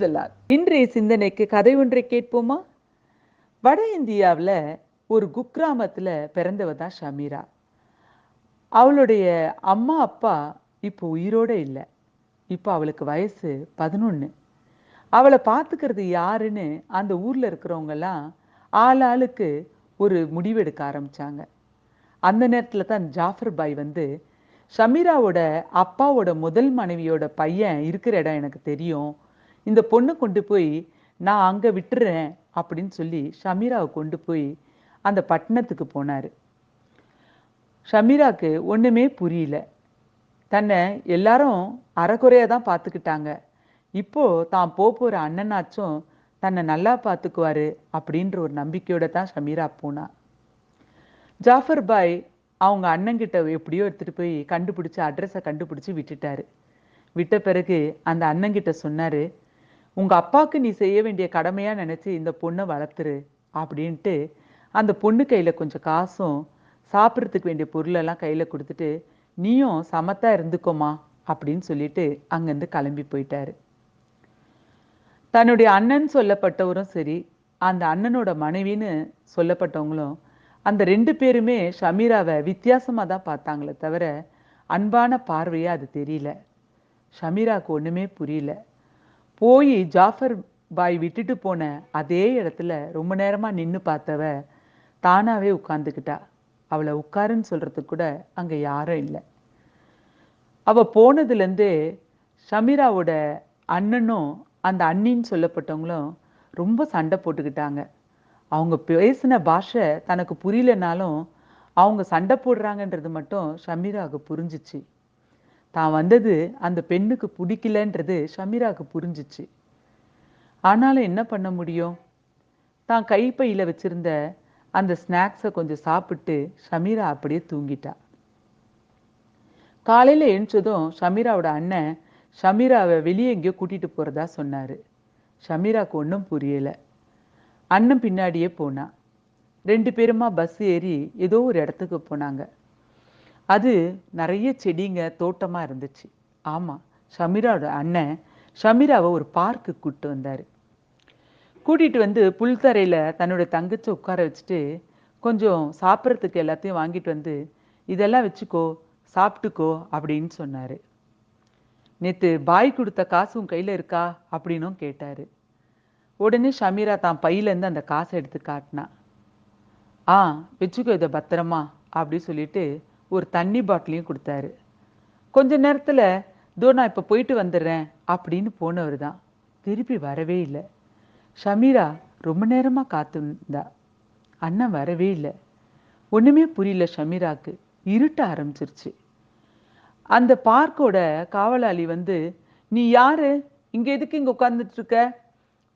Praise இன்றைய சிந்தனைக்கு கதை ஒன்றை கேட்போமா? வட இந்தியாவில் ஒரு குக்கிராமத்தில் பிறந்தவ தான் ஷமீரா. அவளுடைய அம்மா அப்பா இப்போ உயிரோட இல்லை. இப்போ அவளுக்கு வயசு பதினொன்று அவளை பார்த்துக்கிறது யாருன்னு அந்த ஊரில் இருக்கிறவங்கெல்லாம் ஆள் ஆளுக்கு ஒரு முடிவெடுக்க ஆரம்பிச்சாங்க. அந்த நேரத்தில் தான் ஜாஃபர் பாய் வந்து ஷமீராவோட அப்பாவோட முதல் மனைவியோட பையன் இருக்கிற இடம் எனக்கு தெரியும். இந்த பொண்ணை கொண்டு போய் நான் அங்கே விட்டுறேன் அப்படின்னு சொல்லி ஷமீராவை கொண்டு போய் அந்த பட்டணத்துக்கு போனார். ஷமீராக்கு ஒன்றுமே புரியல. தன்னை எல்லாரும் அறகுறையாக தான் பார்த்துக்கிட்டாங்க. இப்போ தான் போக போகிற அண்ணனாச்சும் தன்னை நல்லா பார்த்துக்குவாரு அப்படின்ற ஒரு நம்பிக்கையோட தான் ஷமீரா போனா. ஜாஃபர் பாய் அவங்க அண்ணங்கிட்ட எப்படியோ எடுத்துகிட்டு போய் கண்டுபிடிச்சி அட்ரஸை கண்டுபிடிச்சி விட்டுட்டாரு. விட்ட பிறகு அந்த அண்ணங்கிட்ட சொன்னார் உங்கள் அப்பாவுக்கு நீ செய்ய வேண்டிய கடமையாக நினச்சி இந்த பொண்ணை வளர்த்துரு அப்படின்ட்டு அந்த பொண்ணு கையில் கொஞ்சம் காசும் சாப்பிட்றதுக்கு வேண்டிய பொருளெல்லாம் கையில் கொடுத்துட்டு நீயும் சமத்தா இருந்துக்கோமா அப்படின்னு சொல்லிட்டு அங்கேருந்து கிளம்பி போயிட்டாரு. தன்னுடைய அண்ணன் சொல்லப்பட்டவரும் சரி அந்த அண்ணனோட மனைவின்னு சொல்லப்பட்டவங்களும் அந்த ரெண்டு பேருமே ஷமீராவை வித்தியாசமாக தான் பார்த்தாங்களே தவிர அன்பான பார்வையாக அது தெரியல. ஷமீராவுக்கு ஒன்றுமே புரியல. போய் ஜாஃபர் பாய் விட்டுட்டு போன அதே இடத்துல ரொம்ப நேரமாக நின்று பார்த்தவ தானாகவே உட்காந்துக்கிட்டா அவளை உட்காருன்னு சொல்கிறதுக்கு கூட அங்கே யாரும் இல்லை. அவள் போனதுலேருந்தே ஷமீராவோட அண்ணனும் அந்த அண்ணின்னு சொல்லப்பட்டவங்களும் ரொம்ப சண்டை போட்டுக்கிட்டாங்க. அவங்க பேசின பாஷை தனக்கு புரியலனாலும் அவங்க சண்டை போடுறாங்கன்றது மட்டும் ஷமீராவுக்கு புரிஞ்சிச்சு. தான் வந்தது அந்த பெண்ணுக்கு பிடிக்கலன்றது ஷமீராவுக்கு புரிஞ்சிச்சு. ஆனாலும் என்ன பண்ண முடியும்? தான் கைப்பையில் வச்சிருந்த அந்த ஸ்நாக்ஸை கொஞ்சம் சாப்பிட்டு ஷமீரா அப்படியே தூங்கிட்டா. காலையில் எழுந்ததும் ஷமீராவோட அண்ணன் ஷமீராவை வெளியே எங்கேயோ கூட்டிகிட்டு போகிறதா சொன்னார். ஷமீராவுக்கு ஒன்றும் புரியலை. அண்ணன் பின்னாடியே போனான் ரெண்டு பேருமா பஸ் ஏறி ஏதோ ஒரு இடத்துக்கு போனாங்க. அது நிறைய செடிங்க தோட்டமாக இருந்துச்சு. ஆமாம் ஷமீராவோட அண்ணன் ஷமீராவை ஒரு பார்க்கு கூப்பிட்டு வந்தார். கூட்டிகிட்டு வந்து புல்தரையில் தன்னோட தங்கச்சை உட்கார வச்சுட்டு கொஞ்சம் சாப்பிட்றதுக்கு எல்லாத்தையும் வாங்கிட்டு வந்து இதெல்லாம் வச்சுக்கோ சாப்பிட்டுக்கோ அப்படின்னு சொன்னார். நேற்று பாய் கொடுத்த காசு உன் கையில் இருக்கா? அப்படின்னும் கேட்டார். உடனே ஷமீரா தான் பையிலேருந்து அந்த காசை எடுத்து காட்டினா ஆ வச்சுக்கோ இதை பத்திரமா அப்படி சொல்லிட்டு ஒரு தண்ணி பாட்டிலையும் கொடுத்தாரு. கொஞ்ச நேரத்தில் தோ நான் இப்போ போயிட்டு வந்துடுறேன் அப்படின்னு போனவர் தான் திருப்பி வரவே இல்லை. ஷமீரா ரொம்ப நேரமாக காத்திருந்தா. அண்ணன் வரவே இல்லை. ஒன்றுமே புரியல ஷமீராக்கு. இருட்ட ஆரம்பிச்சிருச்சு. அந்த பார்க்கோட காவலாளி வந்து நீ யாரு? இங்கே எதுக்கு இங்கே உட்காந்துட்டு இருக்க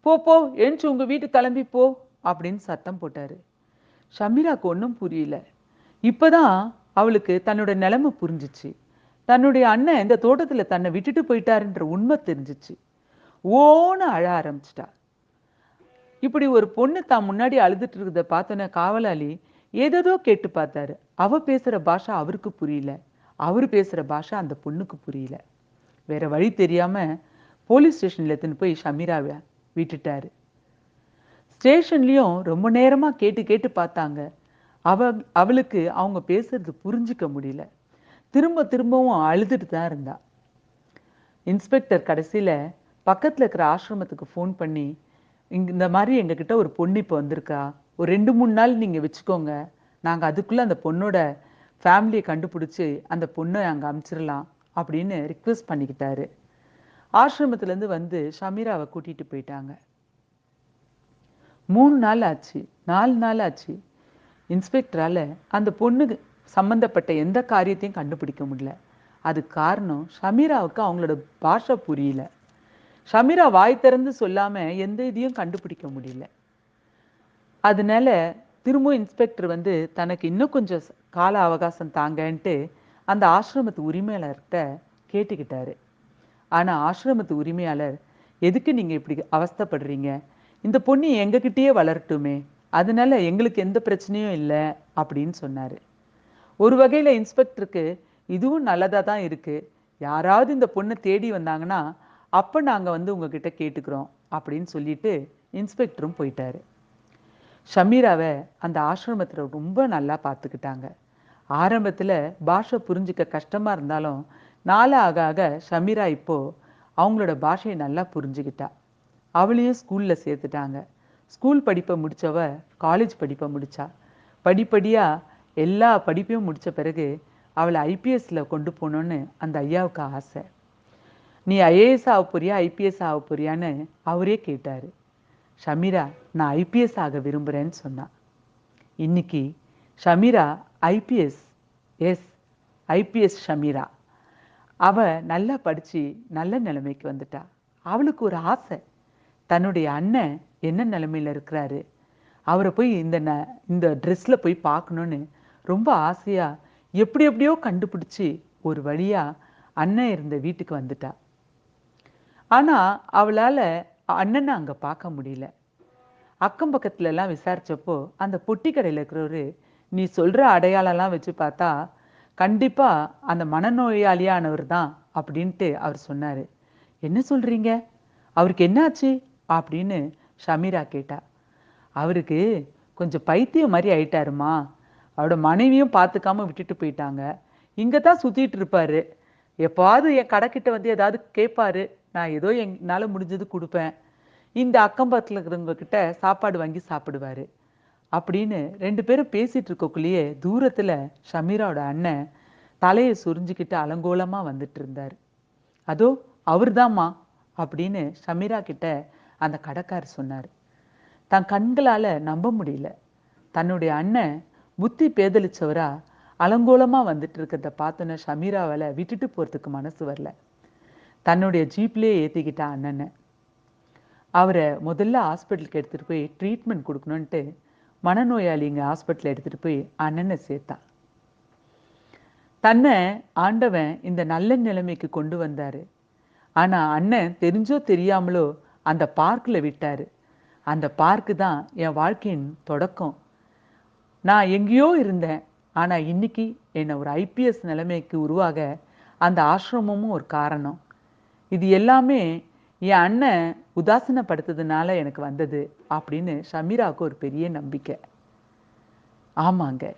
போ போ எழுந்து உங்கள் வீட்டுக்கு கிளம்பி போ அப்படின்னு சத்தம் போட்டார். ஷமீராக்கு ஒன்றும் புரியல. இப்போதான் அவளுக்கு தன்னோட நிலைமை புரிஞ்சிச்சு. தன்னுடைய அண்ணன் இந்த தோட்டத்தில் தன்னை விட்டுட்டு போயிட்டாருன்ற உண்மை தெரிஞ்சிச்சு. ஓன்னு அழ ஆரம்பிச்சிட்டா. இப்படி ஒரு பொண்ணு தான் முன்னாடி அழுதுட்டு இருக்கிறத பார்த்தோன்ன காவலாளி ஏதேதோ கேட்டு பார்த்தாரு. அவ பேசுகிற பாஷா அவருக்கு புரியல. அவர் பேசுகிற பாஷா அந்த பொண்ணுக்கு புரியல. வேற வழி தெரியாம போலீஸ் ஸ்டேஷன்ல எடுத்துன்னு போய் ஷமீராவை விட்டுட்டாரு. ஸ்டேஷன்லயும் ரொம்ப நேரமா கேட்டு கேட்டு பார்த்தாங்க. அவ அவளுக்கு அவங்க பேசுறது புரிஞ்சுக்க முடியல. திரும்ப திரும்பவும் அழுதுட்டு தான் இருந்தா. இன்ஸ்பெக்டர் கடைசியில் பக்கத்தில் இருக்கிற ஆசிரமத்துக்கு ஃபோன் பண்ணி இங்க இந்த மாதிரி எங்ககிட்ட ஒரு பொண்ணு இப்போ வந்திருக்கா. ஒரு ரெண்டு மூணு நாள் நீங்கள் வச்சுக்கோங்க. நாங்கள் அதுக்குள்ளே அந்த பொண்ணோட ஃபேமிலியை கண்டுபிடிச்சி அந்த பொண்ணை அங்கே அமுச்சிடலாம் அப்படின்னு ரிக்வெஸ்ட் பண்ணிக்கிட்டாரு. ஆசிரமத்துலேருந்து வந்து ஷமீராவை கூட்டிகிட்டு போயிட்டாங்க. மூணு நாள் ஆச்சு. நாலு நாள் ஆச்சு. இன்ஸ்பெக்டரால் அந்த பொண்ணுக்கு சம்மந்தப்பட்ட எந்த காரியத்தையும் கண்டுபிடிக்க முடியல. அது காரணம் ஷமீராவுக்கு அவங்களோட பாஷை புரியல. ஷமீரா வாய் திறந்து சொல்லாமல் எந்த இதையும் கண்டுபிடிக்க முடியல. அதனால திரும்ப இன்ஸ்பெக்டர் வந்து தனக்கு இன்னும் கொஞ்சம் கால அவகாசம் தாங்கன்ட்டு அந்த ஆசிரமத்து உரிமையாளர்கிட்ட கேட்டுக்கிட்டாரு. ஆனால் ஆசிரமத்து உரிமையாளர் எதுக்கு நீங்கள் இப்படி அவஸ்தைப்படுறீங்க? இந்த பொண்ணு எங்ககிட்டயே வளரட்டுமே. அதனால எங்களுக்கு எந்த பிரச்சனையும் இல்லை அப்படின்னு சொன்னார். ஒரு வகையில் இன்ஸ்பெக்டருக்கு இதுவும் நல்லதாக தான் இருக்குது யாராவது இந்த பொண்ணை தேடி வந்தாங்கன்னா அப்போ நாங்கள் வந்து உங்ககிட்ட கேட்டுக்கிறோம் அப்படின்னு சொல்லிட்டு இன்ஸ்பெக்டரும் போயிட்டாரு. ஷமீராவை அந்த ஆசிரமத்தில் ரொம்ப நல்லா பார்த்துக்கிட்டாங்க. ஆரம்பத்தில் பாஷை புரிஞ்சுக்க கஷ்டமாக இருந்தாலும் நாள ஆக ஆக ஷமீரா இப்போது அவங்களோட பாஷையை நல்லா புரிஞ்சுக்கிட்டா. அவளையும் ஸ்கூலில் சேர்த்துட்டாங்க. ஸ்கூல் படிப்பை முடித்தவ காலேஜ் படிப்பை முடித்தா படிப்படியாக எல்லா படிப்பையும் முடித்த பிறகு அவளை ஐபிஎஸ்சில் கொண்டு போகணுன்னு அந்த ஐயாவுக்கு ஆசை. நீ ஐஏஎஸ் ஆக போறியா ஐபிஎஸ் ஆக போறியான்னு அவரே கேட்டார். ஷமீரா நான் ஐபிஎஸ் ஆக விரும்புகிறேன்னு சொன்னான் இன்னைக்கு Shameera IPS yes IPS Shameera. அவள் நல்லா படித்து நல்ல நிலைமைக்கு வந்துட்டா. அவளுக்கு ஒரு ஆசை. தன்னுடைய அண்ணன் என்ன நிலைமையில் இருக்கிறாரு? அவரை போய் இந்த ந இந்த ட்ரெஸ்ஸில் போய் பார்க்கணுன்னு ரொம்ப ஆசையாக எப்படி எப்படியோ கண்டுபிடிச்சி ஒரு வழியாக அண்ணன் இருந்த வீட்டுக்கு வந்துட்டா. ஆனால் அவளால் அண்ணனை அங்கே பார்க்க முடியல. அக்கம் பக்கத்துலலாம் விசாரித்தப்போ அந்த பொட்டி கடையில் இருக்கிறவரு நீ சொல்கிற அடையாளம்லாம் வச்சு பார்த்தா கண்டிப்பாக அந்த மனநோயாளியானவர் தான் அப்படின்ட்டு அவர் சொன்னார். என்ன சொல்கிறீங்க அவருக்கு என்னாச்சு? அப்படின்னு ஷமீரா கேட்டா. அவருக்கு கொஞ்சம் பைத்தியம் மாதிரி ஆயிட்டாருமா. அவரோட மனைவியும் பார்த்துக்காம விட்டுட்டு போயிட்டாங்க. இங்கே தான் சுற்றிட்டு இருப்பாரு. எப்பாவது என் கடைக்கிட்ட வந்து ஏதாவது கேட்பாரு நான் ஏதோ என்னால் முடிஞ்சது கொடுப்பேன். இந்த அக்கம் பக்கத்தில் இருக்கிறவங்க கிட்ட சாப்பாடு வாங்கி சாப்பிடுவாரு. அப்படின்னு ரெண்டு பேரும் பேசிகிட்டு இருக்கக்குள்ளேயே தூரத்தில் ஷமீராவோட அண்ணன் தலையை சுரிஞ்சுக்கிட்டு அலங்கோலமாக வந்துட்டு இருந்தார். அதோ அவர் தாம்மா அப்படின்னு ஷமீரா கிட்ட அந்த கடைக்காரர் சொன்னார். தன் கண்களால் நம்ப முடியல. தன்னுடைய அண்ணன் புத்தி பேதலிச்சவரா அலங்கோலமா வந்துட்டு இருக்கிறத பார்த்தோன்ன ஷமீராவால் விட்டுட்டு போறதுக்கு மனசு வரல. தன்னுடைய ஜீப்லேயே ஏற்றிக்கிட்டா அண்ணனை. அவரை முதல்ல ஹாஸ்பிட்டலுக்கு எடுத்துகிட்டு போய் ட்ரீட்மெண்ட் கொடுக்கணுன்ட்டு மனநோயாளிங்க ஹாஸ்பிட்டலில் எடுத்துகிட்டு போய் அண்ணனை சேர்த்தா. தன்னை ஆண்டவன் இந்த நல்ல நிலைமைக்கு கொண்டு வந்தாரு. ஆனா அண்ணன் தெரிஞ்சோ தெரியாமலோ அந்த பார்க்கில் விட்டார். அந்த பார்க்கு தான் என் வாழ்க்கையின் தொடக்கம். நான் எங்கேயோ இருந்தேன். ஆனால் இன்னைக்கு என்னை ஒரு ஐபிஎஸ் நிலைமைக்கு உருவாக அந்த ஆசிரமமும் ஒரு காரணம். இது எல்லாமே என் அண்ணன் உதாசீனப்படுத்ததுனால எனக்கு வந்தது அப்படின்னு ஷமீராவுக்கு ஒரு பெரிய நம்பிக்கை. ஆமாங்க.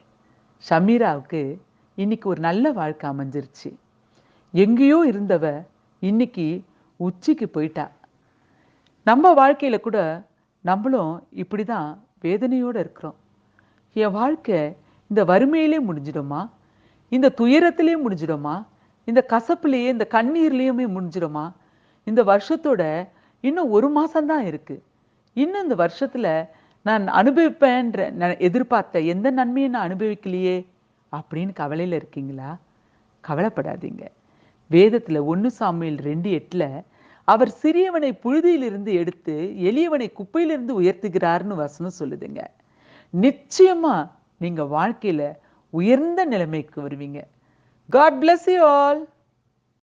ஷமீராவுக்கு இன்னைக்கு ஒரு நல்ல வாழ்க்கை அமைஞ்சிருச்சு. எங்கேயோ இருந்தவ இன்னைக்கு உச்சிக்கு போயிட்டா. நம்ம வாழ்க்கையில் கூட நம்மளும் இப்படி தான் வேதனையோடு இருக்கிறோம். என் வாழ்க்கை இந்த வறுமையிலே முடிஞ்சிடுமா? இந்த துயரத்திலே முடிஞ்சிடுமா? இந்த கசப்புலேயே இந்த கண்ணீர்லேயுமே முடிஞ்சிடுமா? இந்த வருஷத்தோட இன்னும் ஒரு மாதம்தான் இருக்கு. இன்னும் இந்த வருஷத்துல நான் அனுபவிப்பேன்ற எதிர்பார்த்த எந்த நன்மையும் நான் அனுபவிக்கலையே அப்படின்னு கவலையில் இருக்கீங்களா? கவலைப்படாதீங்க. வேதத்தில் ஒன்று சாமியில் ரெண்டு எட்டில் அவர் சிறியவனை புழுதியிலிருந்து எடுத்து எளியவனை குப்பையிலிருந்து உயர்த்துகிறார்னு வசனம் சொல்லுதுங்க. நிச்சயமா நீங்க வாழ்க்கையில உயர்ந்த நிலைமைக்கு வருவீங்க. God bless you all